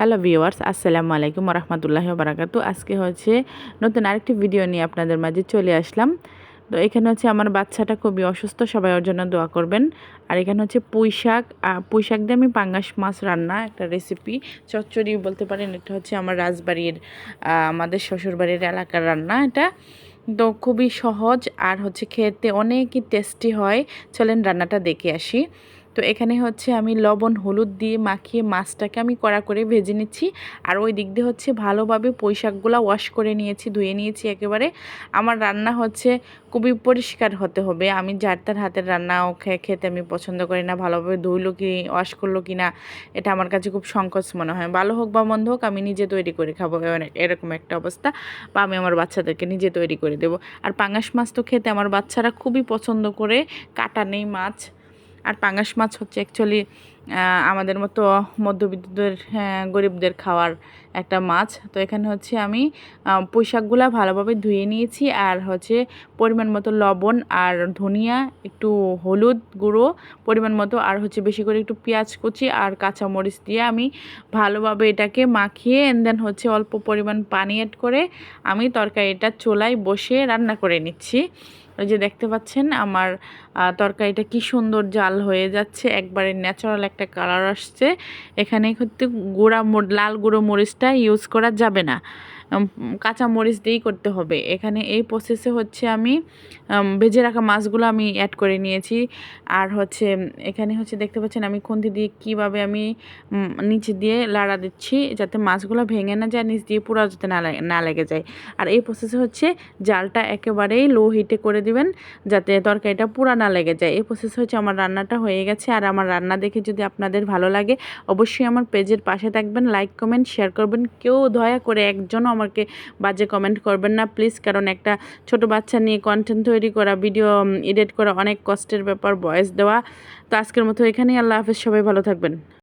Hello viewers, আসসালামু আলাইকুম রহমতুল্লাহ বারাকাতু আজকে হচ্ছে নতুন আরেকটি ভিডিও নিয়ে আপনাদের মাঝে চলে আসলাম। তো এখানে হচ্ছে আমার বাচ্চাটা খুবই অসুস্থ, সবাই ওর জন্য দোয়া করবেন। আর এখানে হচ্ছে পুঁই শাক পুঁই শাক দিয়ে আমি পাঙ্গাস মাছ রান্না, একটা রেসিপি চচ্চড়ি বলতে পারেন, এটা হচ্ছে আমার রাজবাড়ির আমাদের শ্বশুরবাড়ির এলাকার রান্না এটা। তো খুবই সহজ আর হচ্ছে খেতে অনেকই টেস্টি হয়। চলেন রান্নাটা দেখে আসি। তো এখানে হচ্ছে আমি লবণ, হলুদ দিয়ে মাখিয়ে মাছটাকে আমি কড়া করে ভেজে নিচ্ছি। আর ওই দিক দিয়ে হচ্ছে ভালোভাবে পোশাকগুলো ওয়াশ করে নিয়েছি, ধুয়ে নিয়েছি একেবারে। আমার রান্না হচ্ছে খুবই পরিষ্কার হতে হবে। আমি যার তার হাতের রান্না খেতে আমি পছন্দ করি না। ভালোভাবে ধুইলো কি ওয়াশ করল কি না, এটা আমার কাছে খুব সংকোচ মনে হয়। ভালো হোক বা মন্দ হোক, আমি নিজে তৈরি করে খাব। এরকম একটা অবস্থা। বা আমি আমার বাচ্চাদেরকে নিজে তৈরি করে দেবো। আর পাঙাশ মাছ তো খেতে আমার বাচ্চারা খুবই পছন্দ করে। কাটা নেই মাছ। আর পাঙ্গাস মাছ হচ্ছে অ্যাকচুয়ালি আমাদের মতো মধ্যবিত্তদের হ্যাঁ, গরিবদের খাওয়ার একটা মাছ। তো এখানে হচ্ছে আমি পোশাকগুলো ভালোভাবে ধুয়ে নিয়েছি আর হচ্ছে পরিমাণ মতো লবণ আর ধনিয়া একটু হলুদ গুঁড়ো পরিমাণ মতো আর হচ্ছে বেশি করে একটু পেঁয়াজ কুচি আর কাঁচামরিচ দিয়ে আমি ভালোভাবে এটাকে মাখিয়ে এন দেন হচ্ছে অল্প পরিমাণ পানি অ্যাড করে আমি তরকারিটা চোলায় বসে রান্না করে নিচ্ছি। ওই যে দেখতে পাচ্ছেন আমার তরকারিটা কি সুন্দর জাল হয়ে যাচ্ছে একবারে ন্যাচারাল একটা কালার আসছে। এখানে হচ্ছে গুঁড়া লাল গুঁড়ো মরিচটা ইউজ করা যাবে না। কাঁচা মরিচ দিয়েই করতে হবে। এখানে এই প্রসেসে হচ্ছে আমি ভেজে রাখা মাছগুলো আমি অ্যাড করে নিয়েছি। আর হচ্ছে, এখানে হচ্ছে দেখতে পাচ্ছেন আমি খুন্তি দিয়ে কীভাবে আমি নিচে দিয়ে লাড়া দিচ্ছি যাতে মাছগুলো ভেঙে না যায়, নিচ দিয়ে পুরো যাতে না না লেগে যায়। আর এই প্রসেসে হচ্ছে জালটা একেবারেই লো হিটে করে দিবেন, যাতে তরকারিটা পুরা না লেগে যায়। এই প্রসেসে হচ্ছে আমার রান্নাটা হয়ে গেছে। আর আমার রান্না দেখে যদি আপনাদের ভালো লাগে, অবশ্যই আমার পেজের পাশে থাকবেন লাইক কমেন্ট শেয়ার করবেন। কেউ দয়া করে একজনও আমাকে বাজে কমেন্ট করবেন না। প্লিজ কারণ একটা ছোট বাচ্চা নিয়ে কন্টেন্ট তৈরি করা ভিডিও এডিট করা অনেক কষ্টের ব্যাপার ভয়েস দেওয়া। তো আজকের মতো এখানেই, আল্লাহ হাফেজ, সবাই ভালো থাকবেন।